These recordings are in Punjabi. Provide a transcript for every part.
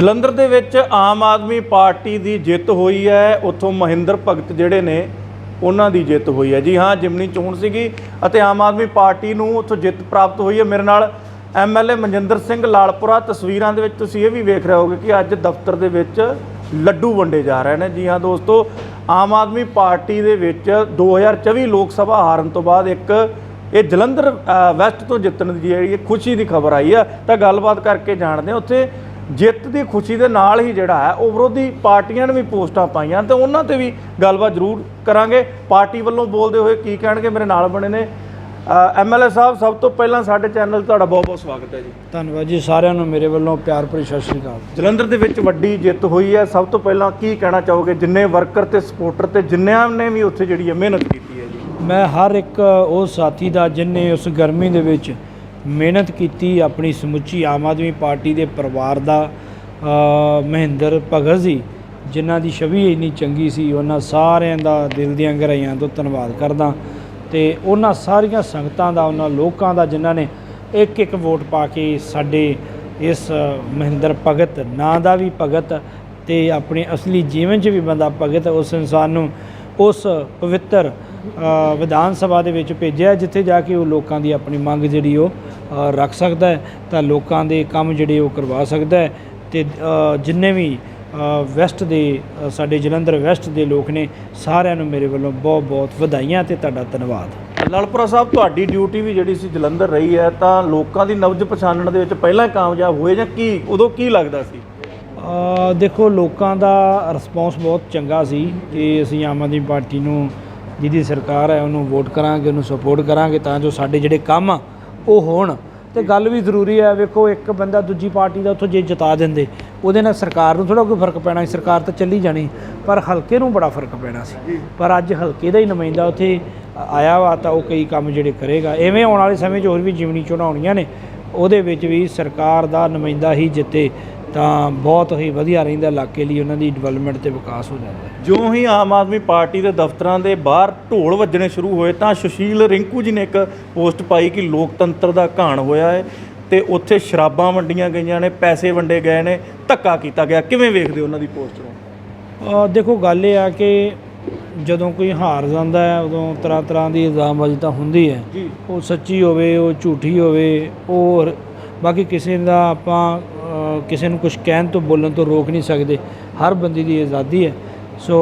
ਜਲੰਧਰ ਦੇ ਵਿੱਚ ਆਮ ਆਦਮੀ ਪਾਰਟੀ ਦੀ ਜਿੱਤ ਹੋਈ ਹੈ। ਉੱਥੋਂ ਮਹਿੰਦਰ ਭਗਤ ਜਿਹੜੇ ਨੇ, ਉਹਨਾਂ ਦੀ ਜਿੱਤ ਹੋਈ ਹੈ। ਜੀ ਹਾਂ, ਜਿਮਨੀ ਚੋਣ ਸੀਗੀ ਅਤੇ ਆਮ ਆਦਮੀ ਪਾਰਟੀ ਨੂੰ ਉੱਥੋਂ ਜਿੱਤ ਪ੍ਰਾਪਤ ਹੋਈ ਹੈ। ਮੇਰੇ ਨਾਲ ਐਮਐਲਏ ਮਨਜਿੰਦਰ ਸਿੰਘ ਲਾਲਪੁਰਾ, ਤਸਵੀਰਾਂ ਦੇ ਵਿੱਚ ਤੁਸੀਂ ਇਹ ਵੀ ਵੇਖ ਰਹੇ ਹੋਗੇ ਕਿ ਅੱਜ ਦਫ਼ਤਰ ਦੇ ਵਿੱਚ ਲੱਡੂ ਵੰਡੇ ਜਾ ਰਹੇ ਨੇ। ਜੀ ਹਾਂ, ਦੋਸਤੋ, ਆਮ ਆਦਮੀ ਪਾਰਟੀ ਦੇ ਵਿੱਚ 2024 ਲੋਕ ਸਭਾ ਹਾਰਨ ਤੋਂ ਬਾਅਦ ਇੱਕ ਇਹ ਜਲੰਧਰ ਵੈਸਟ ਤੋਂ ਜਿੱਤਣ ਦੀ ਜਿਹੜੀ ਖੁਸ਼ੀ ਦੀ ਖਬਰ ਆਈ ਆ ਤਾਂ ਗੱਲਬਾਤ ਕਰਕੇ ਜਾਣਦੇ ਹਾਂ। ਉੱਥੇ ਜਿੱਤ ਦੀ ਖੁਸ਼ੀ ਦੇ ਨਾਲ ਹੀ ਜਿਹੜਾ ਹੈ ਉਹ ਵਿਰੋਧੀ ਪਾਰਟੀਆਂ ਨੇ ਵੀ ਪੋਸਟਾਂ ਪਾਈਆਂ ਤੇ ਉਹਨਾਂ ਤੇ ਵੀ ਗੱਲਬਾਤ ਜ਼ਰੂਰ ਕਰਾਂਗੇ। ਪਾਰਟੀ ਵੱਲੋਂ ਬੋਲਦੇ ਹੋਏ ਕੀ ਕਹਿਣਗੇ? ਮੇਰੇ ਨਾਲ ਬਣੇ ਨੇ ਐਮਐਲਏ ਸਾਹਿਬ ਸਭ ਤੋਂ ਪਹਿਲਾਂ ਸਾਡੇ ਚੈਨਲ ਤੁਹਾਡਾ ਬਹੁਤ ਬਹੁਤ ਸਵਾਗਤ ਹੈ ਜੀ। ਧੰਨਵਾਦ ਜੀ ਸਾਰਿਆਂ ਨੂੰ ਮੇਰੇ ਵੱਲੋਂ ਪਿਆਰ ਭਰੀ ਸਤਿ ਸ਼੍ਰੀ ਅਕਾਲ। ਜਲੰਧਰ ਦੇ ਵਿੱਚ ਵੱਡੀ ਜਿੱਤ ਹੋਈ ਹੈ। ਸਭ ਤੋਂ ਪਹਿਲਾਂ ਕੀ ਕਹਿਣਾ ਚਾਹੋਗੇ? ਜਿੰਨੇ ਵਰਕਰ ਤੇ ਸਪੋਰਟਰ ਤੇ ਜਿੰਨਿਆਂ ਨੇ ਵੀ ਉੱਥੇ ਜਿਹੜੀ ਹੈ ਮਿਹਨਤ ਕੀਤੀ ਹੈ ਜੀ। ਮੈਂ ਹਰ ਇੱਕ ਉਹ ਸਾਥੀ ਦਾ ਜਿਨੇ ਉਸ ਗਰਮੀ ਦੇ ਵਿੱਚ ਮਿਹਨਤ ਕੀਤੀ, ਆਪਣੀ ਸਮੁੱਚੀ ਆਮ ਆਦਮੀ ਪਾਰਟੀ ਦੇ ਪਰਿਵਾਰ ਦਾ ਮਹਿੰਦਰ ਭਗਤ ਜੀ, ਜਿਨ੍ਹਾਂ ਦੀ ਛਵੀ ਇੰਨੀ ਚੰਗੀ ਸੀ, ਉਹਨਾਂ ਸਾਰਿਆਂ ਦਾ ਦਿਲ ਦੀਆਂ ਗਹਿਰਾਈਆਂ ਤੋਂ ਧੰਨਵਾਦ ਕਰਦਾ। ਤੇ ਉਹਨਾਂ ਸਾਰੀਆਂ ਸੰਗਤਾਂ ਦਾ, ਉਹਨਾਂ ਲੋਕਾਂ ਦਾ, ਜਿਨ੍ਹਾਂ ਨੇ ਇੱਕ ਇੱਕ ਵੋਟ ਪਾ ਕੇ ਸਾਡੇ ਇਸ ਮਹਿੰਦਰ ਭਗਤ, ਨਾਂ ਦਾ ਵੀ ਭਗਤ ਤੇ ਆਪਣੇ ਅਸਲੀ ਜੀਵਨ 'ਚ ਵੀ ਬੰਦਾ ਭਗਤ, ਉਸ ਇਨਸਾਨ ਨੂੰ ਉਸ ਪਵਿੱਤਰ ਵਿਧਾਨ ਸਭਾ ਦੇ ਵਿੱਚ ਭੇਜਿਆ ਜਿੱਥੇ ਜਾ ਕੇ ਉਹ ਲੋਕਾਂ ਦੀ ਆਪਣੀ ਮੰਗ ਜਿਹੜੀ ਉਹ ਰੱਖ ਸਕਦਾ ਹੈ। ਤਾਂ ਲੋਕਾਂ ਦੇ ਕੰਮ ਜਿਹੜੇ ਉਹ ਕਰਵਾ ਸਕਦਾ ਹੈ। ਤੇ ਜਿੰਨੇ ਵੀ ਵੈਸਟ ਦੇ ਸਾਡੇ ਜਲੰਧਰ ਵੈਸਟ ਦੇ ਲੋਕ ਨੇ ਸਾਰਿਆਂ ਨੂੰ ਮੇਰੇ ਵੱਲੋਂ ਬਹੁਤ ਬਹੁਤ ਵਧਾਈਆਂ ਤੇ ਤੁਹਾਡਾ ਧੰਨਵਾਦ। ਲਾਲਪੁਰਾ ਸਾਹਿਬ ਤੁਹਾਡੀ ਡਿਊਟੀ ਵੀ ਜਿਹੜੀ ਸੀ ਜਲੰਧਰ ਰਹੀ ਹੈ ਤਾਂ ਲੋਕਾਂ ਦੀ ਨਬਜ ਪਛਾਣਨ ਦੇ ਵਿੱਚ ਪਹਿਲਾਂ ਕਾਮਯਾਬ ਹੋਏ ਜਾਂ ਕੀ ਉਦੋਂ ਕੀ ਲੱਗਦਾ ਸੀ? ਦੇਖੋ ਲੋਕਾਂ ਦਾ ਰਿਸਪੌਂਸ ਬਹੁਤ ਚੰਗਾ ਸੀ ਕਿ ਅਸੀਂ ਆਮ ਆਦਮੀ ਪਾਰਟੀ ਨੂੰ ਜਿਹਦੀ ਸਰਕਾਰ ਹੈ ਉਹਨੂੰ ਵੋਟ ਕਰਾਂਗੇ ਉਹਨੂੰ ਸਪੋਰਟ ਕਰਾਂਗੇ ਤਾਂ ਜੋ ਸਾਡੇ ਜਿਹੜੇ ਕੰਮ ਆ ਉਹ ਹੋਣ। ਤੇ ਗੱਲ ਵੀ ਜ਼ਰੂਰੀ ਹੈ ਵੇਖੋ ਇੱਕ ਬੰਦਾ ਦੂਜੀ ਪਾਰਟੀ ਦਾ ਉੱਥੋਂ ਜੇ ਜਿਤਾ ਦਿੰਦੇ ਉਹਦੇ ਨਾਲ ਸਰਕਾਰ ਨੂੰ ਥੋੜਾ ਕੋਈ ਫ਼ਰਕ ਪੈਣਾ ਸੀ ਸਰਕਾਰ ਤਾਂ ਚੱਲੀ ਜਾਣੀ। ਪਰ ਹਲਕੇ ਨੂੰ ਬੜਾ ਫ਼ਰਕ ਪੈਣਾ ਸੀ। ਪਰ ਅੱਜ ਹਲਕੇ ਦਾ ਹੀ ਨੁਮਾਇੰਦਾ ਉੱਥੇ ਆਇਆ ਵਾ ਤਾਂ ਉਹ ਕਈ ਕੰਮ ਜਿਹੜੇ ਕਰੇਗਾ। ਐਵੇਂ ਆਉਣ ਵਾਲੇ ਸਮੇਂ 'ਚ ਹੋਰ ਵੀ ਜਿਮਣੀ ਚੋਣਾਉਣੀਆਂ ਨੇ ਉਹਦੇ ਵਿੱਚ ਵੀ ਸਰਕਾਰ ਦਾ ਨੁਮਾਇੰਦਾ ਹੀ ਜਿੱਤੇ। ਤਾਂ ਬਹੁਤ ਹੀ ਵਧੀਆ ਰਹਿੰਦਾ ਇਲਾਕੇ ਲਈ ਉਹਨਾਂ ਦੀ ਡਿਵੈਲਪਮੈਂਟ ਤੇ ਵਿਕਾਸ ਹੋ ਜਾਂਦਾ ਜਿਉਂ ਹੀ ਆਮ ਆਦਮੀ ਪਾਰਟੀ ਦੇ ਦਫ਼ਤਰਾਂ ਦੇ ਬਾਹਰ ਢੋਲ ਵੱਜਣੇ ਸ਼ੁਰੂ ਹੋਏ ਤਾਂ ਸੁਸ਼ੀਲ ਰਿੰਕੂ ਜੀ ਨੇ ਇੱਕ ਪੋਸਟ ਪਾਈ ਕਿ ਲੋਕਤੰਤਰ ਦਾ ਘਾਣ ਹੋਇਆ ਹੈ ਤੇ ਉੱਥੇ ਸ਼ਰਾਬਾਂ ਵੰਡੀਆਂ ਗਈਆਂ ਨੇ ਪੈਸੇ ਵੰਡੇ ਗਏ ਨੇ ਧੱਕਾ ਕੀਤਾ ਗਿਆ। ਕਿਵੇਂ ਵੇਖਦੇ ਹੋ ਉਹਨਾਂ ਦੀ ਪੋਸਟ ਨੂੰ? ਦੇਖੋ ਗੱਲ ਇਹ ਆ ਕਿ ਜਦੋਂ ਕੋਈ ਹਾਰ ਜਾਂਦਾ ਹੈ ਉਦੋਂ ਤਰ੍ਹਾਂ ਤਰ੍ਹਾਂ ਦੀ ਇਲਜ਼ਾਮਬਾਜ਼ੀ ਤਾਂ ਹੁੰਦੀ ਹੈ। ਉਹ ਸੱਚੀ ਹੋਵੇ ਉਹ ਝੂਠੀ ਹੋਵੇ ਉਹ ਬਾਕੀ ਕਿਸੇ ਦਾ ਆਪਾਂ ਕਿਸੇ ਨੂੰ ਕੁਝ ਕਹਿਣ ਤੋਂ ਬੋਲਣ ਤੋਂ ਰੋਕ ਨਹੀਂ ਸਕਦੇ। ਹਰ ਬੰਦੇ ਦੀ ਆਜ਼ਾਦੀ ਹੈ। ਸੋ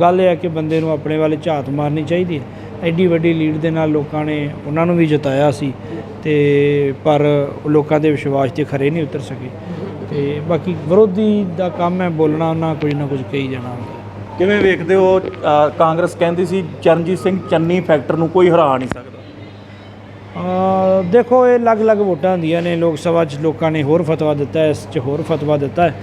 ਗੱਲ ਇਹ ਹੈ ਕਿ ਬੰਦੇ ਨੂੰ ਆਪਣੇ ਵੱਲ ਝਾਤ ਮਾਰਨੀ ਚਾਹੀਦੀ ਹੈ। ਐਡੀ ਵੱਡੀ ਲੀਡ ਦੇ ਨਾਲ ਲੋਕਾਂ ਨੇ ਉਹਨਾਂ ਨੂੰ ਵੀ ਜਿਤਾਇਆ ਸੀ ਤੇ ਪਰ ਲੋਕਾਂ ਦੇ ਵਿਸ਼ਵਾਸ ਤੇ ਖਰੇ ਨਹੀਂ ਉਤਰ ਸਕੇ। ਤੇ ਬਾਕੀ ਵਿਰੋਧੀ ਦਾ ਕੰਮ ਹੈ ਬੋਲਣਾ, ਉਹਨਾਂ ਕੁਝ ਨਾ ਕੁਝ ਕਹੀ ਜਾਣਾ। ਕਿਵੇਂ ਵੇਖਦੇ ਹੋ ਕਾਂਗਰਸ ਕਹਿੰਦੀ ਸੀ, ਚਰਨਜੀਤ ਸਿੰਘ ਚੰਨੀ ਫੈਕਟਰ ਨੂੰ ਕੋਈ ਹਰਾ ਨਹੀਂ ਸਕਦਾ। ਦੇਖੋ ਇਹ ਅਲੱਗ-ਅਲੱਗ ਵੋਟਾਂ ਹੁੰਦੀਆਂ ਨੇ। ਲੋਕ ਸਭਾ 'ਚ ਲੋਕਾਂ ਨੇ ਹੋਰ ਫਤਵਾ ਦਿੱਤਾ ਹੈ ਇਸ 'ਚ ਹੋਰ ਫਤਵਾ ਦਿੱਤਾ ਹੈ।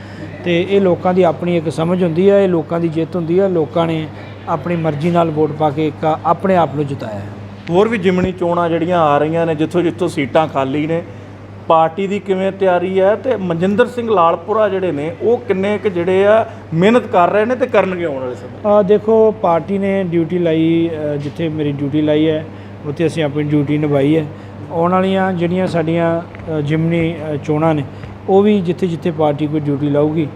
ਤੇ ਇਹ ਲੋਕਾਂ ਦੀ ਆਪਣੀ ਇੱਕ ਸਮਝ ਹੁੰਦੀ ਹੈ ਇਹ ਲੋਕਾਂ ਦੀ ਜਿੱਤ ਹੁੰਦੀ ਹੈ। ਲੋਕਾਂ ਨੇ ਆਪਣੀ ਮਰਜ਼ੀ ਨਾਲ ਵੋਟ ਪਾ ਕੇ ਇੱਕ ਆਪਣੇ ਆਪ ਨੂੰ ਜਿਤਾਇਆ ਹੈ। ਹੋਰ ਵੀ ਜਿਮਣੀ ਚੋਣਾਂ ਜਿਹੜੀਆਂ ਆ ਰਹੀਆਂ ਨੇ ਜਿੱਥੋਂ ਜਿੱਥੋਂ ਸੀਟਾਂ ਖਾਲੀ ਨੇ ਪਾਰਟੀ ਦੀ ਕਿਵੇਂ ਤਿਆਰੀ ਹੈ ਤੇ ਮਨਜਿੰਦਰ ਸਿੰਘ ਲਾਲਪੁਰਾ ਜਿਹੜੇ ਨੇ ਉਹ ਕਿੰਨੇ ਕੁ ਜਿਹੜੇ ਆ ਮਿਹਨਤ ਕਰ ਰਹੇ ਨੇ ਤੇ ਕਰਨਗੇ ਆਉਣ ਵਾਲੇ ਸਮੇਂ? ਅ, ਦੇਖੋ ਪਾਰਟੀ ਨੇ ਡਿਊਟੀ ਲਾਈ ਅ, ਜਿੱਥੇ ਮੇਰੀ ਡਿਊਟੀ ਲਾਈ ਹੈ ਉੱਥੇ ਅਸੀਂ ਆਪਣੀ ਡਿਊਟੀ ਨਿਭਾਈ ਹੈ। ਆਉਣ ਵਾਲੀਆਂ ਜਿਹੜੀਆਂ ਸਾਡੀਆਂ ਜਿਮਨੀ ਚੋਣਾਂ ਨੇ, ਉਹ ਵੀ ਜਿੱਥੇ ਜਿੱਥੇ ਪਾਰਟੀ ਕੋਈ ਡਿਊਟੀ ਲਾਊਗੀ,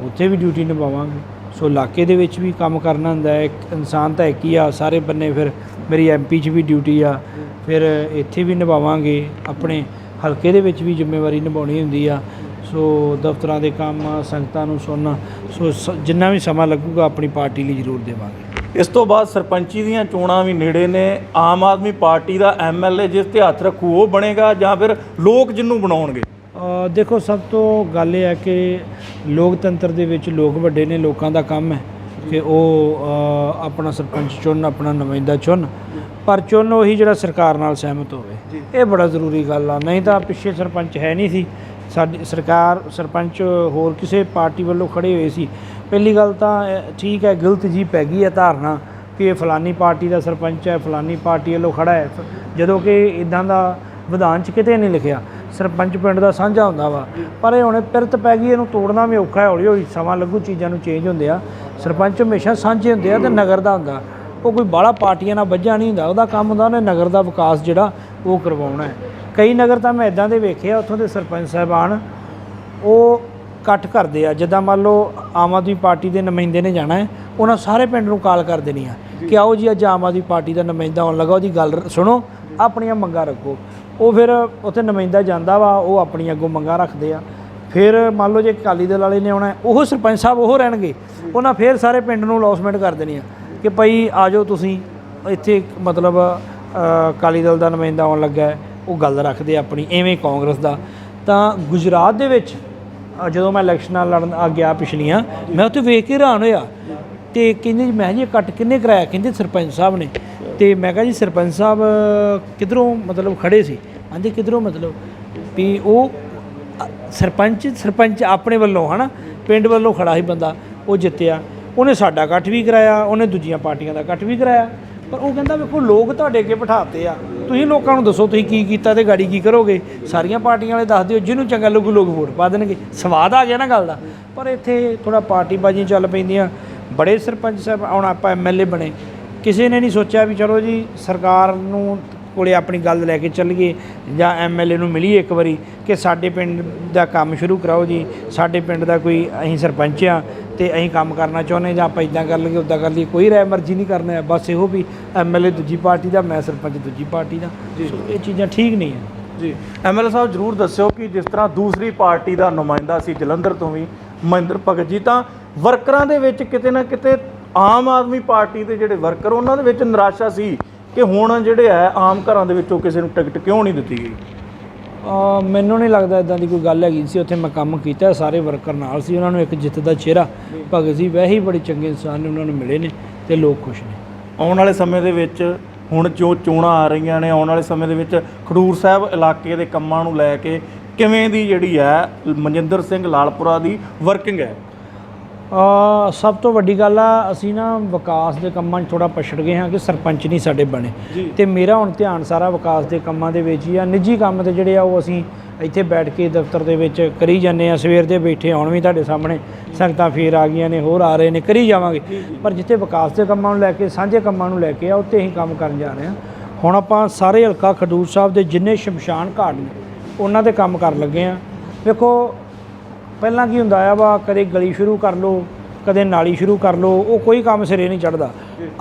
ਉੱਥੇ ਵੀ ਡਿਊਟੀ ਨਿਭਾਵਾਂਗੇ। ਸੋ ਇਲਾਕੇ ਦੇ ਵਿੱਚ ਵੀ ਕੰਮ ਕਰਨਾ ਹੁੰਦਾ ਹੈ। ਇੱਕ ਇਨਸਾਨ ਤਾਂ ਇੱਕ ਹੀ ਆ, ਸਾਰੇ ਬੰਨੇ ਫਿਰ ਮੇਰੀ ਐਮਪੀ 'ਚ ਵੀ ਡਿਊਟੀ ਆ। ਫਿਰ ਇੱਥੇ ਵੀ ਨਿਭਾਵਾਂਗੇ, ਆਪਣੇ ਹਲਕੇ ਦੇ ਵਿੱਚ ਵੀ ਜ਼ਿੰਮੇਵਾਰੀ ਨਿਭਾਉਣੀ ਹੁੰਦੀ ਆ। ਸੋ ਦਫ਼ਤਰਾਂ ਦੇ ਕੰਮ, ਸੰਗਤਾਂ ਨੂੰ ਸੁਣਨਾ, ਸੋ ਸ- ਜਿੰਨਾ ਵੀ ਸਮਾਂ ਲੱਗੂਗਾ, ਆਪਣੀ ਪਾਰਟੀ ਲਈ ਜ਼ਰੂਰ ਦੇਵਾਂਗੇ। ਇਸ ਤੋਂ ਬਾਅਦ ਸਰਪੰਚੀ ਦੀਆਂ ਚੋਣਾਂ ਵੀ ਨੇੜੇ ਨੇ। ਆਮ ਆਦਮੀ ਪਾਰਟੀ ਦਾ ਐਮਐਲਏ ਜਿਸ ਤੇ ਹੱਥ ਰੱਖੂ ਉਹ ਬਣੇਗਾ ਜਾਂ ਫਿਰ ਲੋਕ ਜਿੰਨੂੰ ਬਣਾਉਣਗੇ? ਦੇਖੋ ਸਭ ਤੋਂ ਗੱਲ ਇਹ ਹੈ ਕਿ ਲੋਕਤੰਤਰ ਦੇ ਵਿੱਚ ਲੋਕ ਵੱਡੇ ਨੇ ਲੋਕਾਂ ਦਾ ਕੰਮ ਹੈ ਕਿ ਉਹ ਆਪਣਾ ਸਰਪੰਚ ਚੁਣਨ ਆਪਣਾ ਨੁਮਾਇੰਦਾ ਚੁਣਨ। ਪਰ ਚੁਣ ਉਹੀ ਜਿਹੜਾ ਸਰਕਾਰ ਨਾਲ ਸਹਿਮਤ ਹੋਵੇ। ਇਹ ਬੜਾ ਜ਼ਰੂਰੀ ਗੱਲ ਆ। ਨਹੀਂ ਤਾਂ ਪਿੱਛੇ ਸਰਪੰਚ ਹੈ ਨਹੀਂ ਸੀ। ਸਾਡੀ ਸਰਕਾਰ ਸਰਪੰਚ ਹੋਰ ਕਿਸੇ ਪਾਰਟੀ ਵੱਲੋਂ ਖੜੇ ਹੋਏ ਸੀ। ਪਹਿਲੀ ਗੱਲ ਤਾਂ ਠੀਕ ਹੈ, ਗਲਤ ਜੀ ਪੈ ਗਈ ਹੈ ਧਾਰਨਾ ਕਿ ਇਹ ਫਲਾਨੀ ਪਾਰਟੀ ਦਾ ਸਰਪੰਚ ਹੈ, ਫਲਾਨੀ ਪਾਰਟੀ ਵੱਲੋਂ ਖੜਾ ਹੈ। ਜਦੋਂ ਕਿ ਇਦਾਂ ਦਾ ਵਿਧਾਨ 'ਚ ਕਿਤੇ ਨਹੀਂ ਲਿਖਿਆ। ਸਰਪੰਚ ਪਿੰਡ ਦਾ ਸਾਂਝਾ ਹੁੰਦਾ ਵਾ। ਪਰ ਇਹ ਹੁਣ ਪਿਰਤ ਪੈ ਗਈ, ਇਹਨੂੰ ਤੋੜਨਾ ਵੀ ਔਖਾ ਹੈ ਹੌਲੀ ਹੌਲੀ ਸਮਾਂ ਲੱਗੂ, ਚੀਜ਼ਾਂ ਨੂੰ ਚੇਂਜ ਹੁੰਦੇ ਆ। ਸਰਪੰਚ ਹਮੇਸ਼ਾ ਸਾਂਝੇ ਹੁੰਦੇ ਆ ਤੇ ਨਗਰ ਦਾ ਹੁੰਦਾ। ਉਹ ਕੋਈ ਬਾਹਲਾ ਪਾਰਟੀਆਂ ਨਾਲ ਵੱਜਾ ਨਹੀਂ ਹੁੰਦਾ, ਉਹਦਾ ਕੰਮ ਹੁੰਦਾ ਉਹਨੇ ਨਗਰ ਦਾ ਵਿਕਾਸ ਜਿਹੜਾ ਉਹ ਕਰਵਾਉਣਾ ਹੈ। ਕਈ ਨਗਰ ਤਾਂ ਮੈਂ ਇਦਾਂ ਦੇ ਵੇਖੇ ਆ, ਉੱਥੋਂ ਦੇ ਸਰਪੰਚ ਸਾਹਿਬਾਨ, ਉਹ ਇਕੱਠ ਕਰਦੇ ਆ। ਜਿੱਦਾਂ ਮੰਨ ਲਓ ਆਮ ਆਦਮੀ ਪਾਰਟੀ ਦੇ ਨੁਮਾਇੰਦੇ ਨੇ ਜਾਣਾ ਹੈ ਉਹਨਾਂ ਸਾਰੇ ਪਿੰਡ ਨੂੰ ਕਾਲ ਕਰ ਦੇਣੀ ਆ ਕਿ ਆਓ ਜੀ ਅੱਜ ਆਮ ਆਦਮੀ ਪਾਰਟੀ ਦਾ ਨੁਮਾਇੰਦਾ ਆਉਣ ਲੱਗਾ ਉਹਦੀ ਗੱਲ ਸੁਣੋ ਆਪਣੀਆਂ ਮੰਗਾਂ ਰੱਖੋ। ਉਹ ਫਿਰ ਉੱਥੇ ਨੁਮਾਇੰਦਾ ਜਾਂਦਾ ਵਾ ਉਹ ਆਪਣੀਆਂ ਅੱਗੋਂ ਮੰਗਾਂ ਰੱਖਦੇ ਆ। ਫਿਰ ਮੰਨ ਲਓ ਜੇ ਅਕਾਲੀ ਦਲ ਵਾਲੇ ਨੇ ਆਉਣਾ ਉਹ ਸਰਪੰਚ ਸਾਹਿਬ ਉਹ ਰਹਿਣਗੇ। ਉਹਨਾਂ ਫਿਰ ਸਾਰੇ ਪਿੰਡ ਨੂੰ ਅਲੌਸਮੈਂਟ ਕਰ ਦੇਣੀ ਆ ਕਿ ਭਾਈ ਆ ਜਾਓ ਤੁਸੀਂ ਇੱਥੇ ਮਤਲਬ ਅਕਾਲੀ ਦਲ ਦਾ ਨੁਮਾਇੰਦਾ ਆਉਣ ਲੱਗਾ ਉਹ ਗੱਲ ਰੱਖਦੇ ਆਪਣੀ ਐਵੇਂ ਕਾਂਗਰਸ ਦਾ। ਤਾਂ ਗੁਜਰਾਤ ਦੇ ਵਿੱਚ ਜਦੋਂ ਮੈਂ ਇਲੈਕਸ਼ਨਾਂ ਲੜਨ ਆ ਗਿਆ ਪਿਛਲੀਆਂ, ਮੈਂ ਉੱਥੇ ਵੇਖ ਕੇ ਹੈਰਾਨ ਹੋਇਆ ਤੇ ਕਹਿੰਦੇ ਜੀ, ਮੈਂ ਜੀ, ਇਹ ਕੱਟ ਕਿੰਨੇ ਕਰਾਇਆ? ਕਹਿੰਦੇ ਸਰਪੰਚ ਸਾਹਿਬ ਨੇ। ਤੇ ਮੈਂ ਕਿਹਾ ਜੀ, ਸਰਪੰਚ ਸਾਹਿਬ ਕਿਧਰੋਂ ਮਤਲਬ ਖੜੇ ਸੀ? ਕਹਿੰਦੇ ਕਿਧਰੋਂ ਮਤਲਬ? ਵੀ ਉਹ ਸਰਪੰਚ ਸਰਪੰਚ ਆਪਣੇ ਵੱਲੋਂ, ਹਨਾ? ਪਿੰਡ ਵੱਲੋਂ ਖੜਾ ਸੀ ਬੰਦਾ, ਉਹ ਜਿੱਤਿਆ। ਉਹਨੇ ਸਾਡਾ ਇਕੱਠ ਵੀ ਕਰਾਇਆ, ਉਹਨੇ ਦੂਜੀਆਂ ਪਾਰਟੀਆਂ ਦਾ ਇਕੱਠ ਵੀ ਕਰਾਇਆ। ਪਰ ਉਹ ਕਹਿੰਦਾ, ਵੇਖੋ, ਲੋਕ ਤੁਹਾਡੇ ਅੱਗੇ ਬਿਠਾਤੇ ਆ। ਤੁਸੀਂ ਲੋਕਾਂ ਨੂੰ ਦੱਸੋ ਤੁਸੀਂ ਕੀ ਕੀਤਾ ਤੇ ਗਾੜੀ ਕੀ ਕਰੋਗੇ? ਸਾਰੀਆਂ ਪਾਰਟੀਆਂ ਵਾਲੇ ਦੱਸ ਦਿਓ, ਜਿਹਨੂੰ ਚੰਗਾ ਲੱਗੂ ਲੋਕ ਵੋਟ ਪਾ ਦੇਣਗੇ। ਸਵਾਦ ਆ ਗਿਆ ਨਾ ਗੱਲ ਦਾ। ਪਰ ਇੱਥੇ ਥੋੜਾ ਪਾਰਟੀ ਬਾਜੀ ਚੱਲ ਪੈਂਦੀਆਂ। ਬੜੇ ਸਰਪੰਚ ਸਾਹਿਬ, ਹੁਣ ਆਪਾਂ ਐਮਐਲਏ ਬਣੇ। ਕਿਸੇ ਨੇ ਨਹੀਂ ਸੋਚਿਆ ਵੀ ਚਲੋ ਜੀ, ਸਰਕਾਰ ਨੂੰ ਕੋਲੇ ਆਪਣੀ ਗੱਲ ਲੈ ਕੇ ਚੱਲੀਏ ਜਾਂ ਐਮਐਲਏ ਨੂੰ ਮਿਲੀਏ ਇੱਕ ਵਾਰੀ ਕਿ ਸਾਡੇ ਪਿੰਡ ਦਾ ਕੰਮ ਸ਼ੁਰੂ ਕਰਾਓ ਜੀ ਸਾਡੇ ਪਿੰਡ ਦਾ ਕੋਈ ਅਸੀਂ ਸਰਪੰਚ ਆ ਤੇ ਅਸੀਂ ਕੰਮ ਕਰਨਾ ਚਾਹੁੰਦੇ ਜਾਂ ਆਪਾਂ ਇਦਾਂ ਕਰ ਲਈਏ ਉਦਾਂ ਕਰ ਲਈਏ ਕੋਈ ਰਾਏ ਮਰਜ਼ੀ ਨਹੀਂ ਕਰਨਾ ਹੈ ਬਸ ਇਹੋ ਵੀ ਐਮਐਲਏ ਦੂਜੀ ਪਾਰਟੀ ਦਾ ਮੈਂ ਸਰਪੰਚ ਦੂਜੀ ਪਾਰਟੀ ਦਾ ਸੋ ਇਹ ਚੀਜ਼ਾਂ ਠੀਕ ਨਹੀਂ ਹੈ। ਜੀ ਐਮਐਲਏ ਸਾਹਿਬ ਜਰੂਰ ਦੱਸਿਓ ਕਿ ਜਿਸ ਤਰ੍ਹਾਂ ਦੂਸਰੀ ਪਾਰਟੀ ਦਾ ਨੁਮਾਇੰਦਾ ਸੀ ਜਲੰਧਰ ਤੋਂ ਵੀ ਮਹਿੰਦਰ ਭਗਤ ਜੀ ਤਾਂ ਵਰਕਰਾਂ ਦੇ ਵਿੱਚ ਕਿਤੇ ਨਾ ਕਿਤੇ ਆਮ ਆਦਮੀ ਪਾਰਟੀ ਦੇ ਜਿਹੜੇ ਵਰਕਰ ਉਹਨਾਂ ਦੇ ਵਿੱਚ ਨਿਰਾਸ਼ਾ ਸੀ। ਕਿ ਹੁਣ ਜਿਹੜੇ ਹੈ ਆਮ ਘਰਾਂ ਦੇ ਵਿੱਚੋਂ ਕਿਸੇ ਨੂੰ ਟਿਕਟ ਕਿਉਂ ਨਹੀਂ ਦਿੱਤੀ ਗਈ? ਮੈਨੂੰ ਨਹੀਂ ਲੱਗਦਾ ਇਦਾਂ ਦੀ ਕੋਈ ਗੱਲ ਹੈਗੀ ਸੀ। ਉੱਥੇ ਮੈਂ ਕੰਮ ਕੀਤਾ ਸਾਰੇ ਵਰਕਰ ਨਾਲ ਸੀ ਉਹਨਾਂ ਨੂੰ ਇੱਕ ਜਿੱਤ ਦਾ ਚਿਹਰਾ ਭਗਤ ਜੀ ਵੈਸੇ ਹੀ ਬੜੇ ਚੰਗੇ ਇਨਸਾਨ ਨੇ ਉਹਨਾਂ ਨੂੰ ਮਿਲੇ ਨੇ ਤੇ ਲੋਕ ਖੁਸ਼ ਨੇ। ਆਉਣ ਵਾਲੇ ਸਮੇਂ ਦੇ ਵਿੱਚ ਹੁਣ ਜੋ ਚੋਣਾਂ ਆ ਰਹੀਆਂ ਨੇ ਆਉਣ ਵਾਲੇ ਸਮੇਂ ਦੇ ਵਿੱਚ ਖਡੂਰ ਸਾਹਿਬ ਇਲਾਕੇ ਦੇ ਕੰਮਾਂ ਨੂੰ ਲੈ ਕੇ ਕਿਵੇਂ ਦੀ ਜਿਹੜੀ ਹੈ ਮਨਜਿੰਦਰ ਸਿੰਘ ਲਾਲਪੁਰਾ ਦੀ ਵਰਕਿੰਗ ਹੈ? ਸਭ ਤੋਂ ਵੱਡੀ ਗੱਲ ਆ ਅਸੀਂ ਨਾ ਵਿਕਾਸ ਦੇ ਕੰਮਾਂ 'ਚ ਥੋੜਾ ਪਛੜ ਗਏ ਹਾਂ ਕਿ ਸਰਪੰਚ ਨਹੀਂ ਸਾਡੇ ਬਣੇ। ਤੇ ਮੇਰਾ ਹੁਣ ਧਿਆਨ ਸਾਰਾ ਵਿਕਾਸ ਦੇ ਕੰਮਾਂ ਦੇ ਵਿੱਚ ਹੀ ਆ। ਨਿੱਜੀ ਕੰਮ ਤੇ ਜਿਹੜੇ ਆ ਉਹ ਅਸੀਂ ਇੱਥੇ ਬੈਠ ਕੇ ਦਫ਼ਤਰ ਦੇ ਵਿੱਚ ਕਰੀ ਜਾਂਦੇ ਆ ਸਵੇਰ ਦੇ ਬੈਠੇ ਹੁਣ ਵੀ ਤੁਹਾਡੇ ਸਾਹਮਣੇ ਸੰਗਤਾਂ ਫੇਰ ਆ ਗਈਆਂ ਨੇ ਹੋਰ ਆ ਰਹੇ ਨੇ ਕਰੀ ਜਾਵਾਂਗੇ। ਪਰ ਜਿੱਥੇ ਵਿਕਾਸ ਦੇ ਕੰਮਾਂ ਨੂੰ ਲੈ ਕੇ ਸਾਂਝੇ ਕੰਮਾਂ ਨੂੰ ਲੈ ਕੇ ਆ ਉੱਤੇ ਅਸੀਂ ਕੰਮ ਕਰਨ ਜਾ ਰਹੇ ਹਾਂ। ਹੁਣ ਆਪਾਂ ਸਾਰੇ ਹਲਕਾ ਖਡੂਰ ਸਾਹਿਬ ਦੇ ਜਿੰਨੇ ਸ਼ਮਸ਼ਾਨ ਘਾਟ ਨੇ ਉਹਨਾਂ ਦੇ ਕੰਮ ਕਰਨ ਲੱਗੇ ਆ ਵੇਖੋ ਪਹਿਲਾਂ ਕੀ ਹੁੰਦਾ ਆ ਵਾ, ਕਦੇ ਗਲੀ ਸ਼ੁਰੂ ਕਰ ਲਓ, ਕਦੇ ਨਾਲੀ ਸ਼ੁਰੂ ਕਰ ਲਓ, ਉਹ ਕੋਈ ਕੰਮ ਸਿਰੇ ਨਹੀਂ ਚੜਦਾ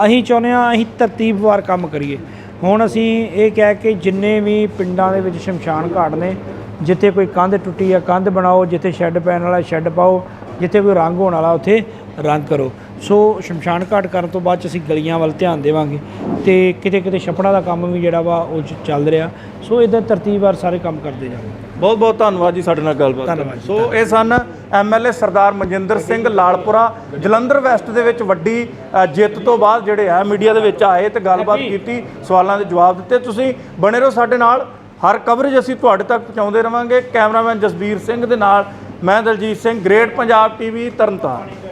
ਅਸੀਂ ਚਾਹੁੰਦੇ ਆ ਅਸੀਂ ਤਰਤੀਬਵਾਰ ਕੰਮ ਕਰੀਏ। ਹੁਣ ਅਸੀਂ ਇਹ ਕਹਿ ਕੇ ਜਿੰਨੇ ਵੀ ਪਿੰਡਾਂ ਦੇ ਵਿੱਚ ਸ਼ਮਸ਼ਾਨ ਘਾਟ ਨੇ, ਜਿੱਥੇ ਕੋਈ ਕੰਧ ਟੁੱਟੀ ਆ, ਕੰਧ ਬਣਾਓ, ਜਿੱਥੇ ਸ਼ੈੱਡ ਪੈਣ ਵਾਲਾ ਸ਼ੈੱਡ ਪਾਓ, ਜਿੱਥੇ ਕੋਈ ਰੰਗ ਹੋਣ ਵਾਲਾ, ਉੱਥੇ ਰੰਗ ਕਰੋ। ਸੋ ਸ਼ਮਸ਼ਾਨ ਘਾਟ ਕਰਨ ਤੋਂ ਬਾਅਦ 'ਚ ਅਸੀਂ ਗਲੀਆਂ ਵੱਲ ਧਿਆਨ ਦੇਵਾਂਗੇ ਤੇ ਕਿਤੇ ਕਿਤੇ ਛੱਪੜਾਂ ਦਾ ਕੰਮ ਵੀ ਜਿਹੜਾ ਵਾ ਉਹ ਚੱਲ ਰਿਹਾ। ਸੋ ਇਦਾਂ ਤਰਤੀਬਵਾਰ ਸਾਰੇ ਕੰਮ ਕਰਦੇ ਜਾਵਾਂਗੇ ਬਹੁਤ ਬਹੁਤ ਧੰਨਵਾਦ ਜੀ ਸਾਡੇ ਨਾਲ ਗੱਲਬਾਤ ਕਰਨ ਸੋ ਇਹ ਸਨ ਐਮਐਲਏ ਸਰਦਾਰ ਮਨਜਿੰਦਰ ਸਿੰਘ ਲਾਲਪੁਰਾ ਜਲੰਧਰ ਵੈਸਟ ਦੇ ਵਿੱਚ ਵੱਡੀ ਜਿੱਤ ਤੋਂ ਬਾਅਦ ਜਿਹੜੇ ਆ ਮੀਡੀਆ ਦੇ ਵਿੱਚ ਆਏ ਤੇ ਗੱਲਬਾਤ ਕੀਤੀ ਸਵਾਲਾਂ ਦੇ ਜਵਾਬ ਦਿੱਤੇ। ਤੁਸੀਂ ਬਣੇ ਰਹੋ ਸਾਡੇ ਨਾਲ। ਹਰ ਕਵਰੇਜ ਅਸੀਂ ਤੁਹਾਡੇ ਤੱਕ ਪਹੁੰਚਾਉਂਦੇ ਰਵਾਂਗੇ। ਕੈਮਰਾਮੈਨ ਜਸਬੀਰ ਸਿੰਘ ਦੇ ਨਾਲ ਮੈਂ ਦਲਜੀਤ ਸਿੰਘ ਗ੍ਰੇਟ ਪੰਜਾਬ ਟੀਵੀ ਤਰਨਤਾਰਨ।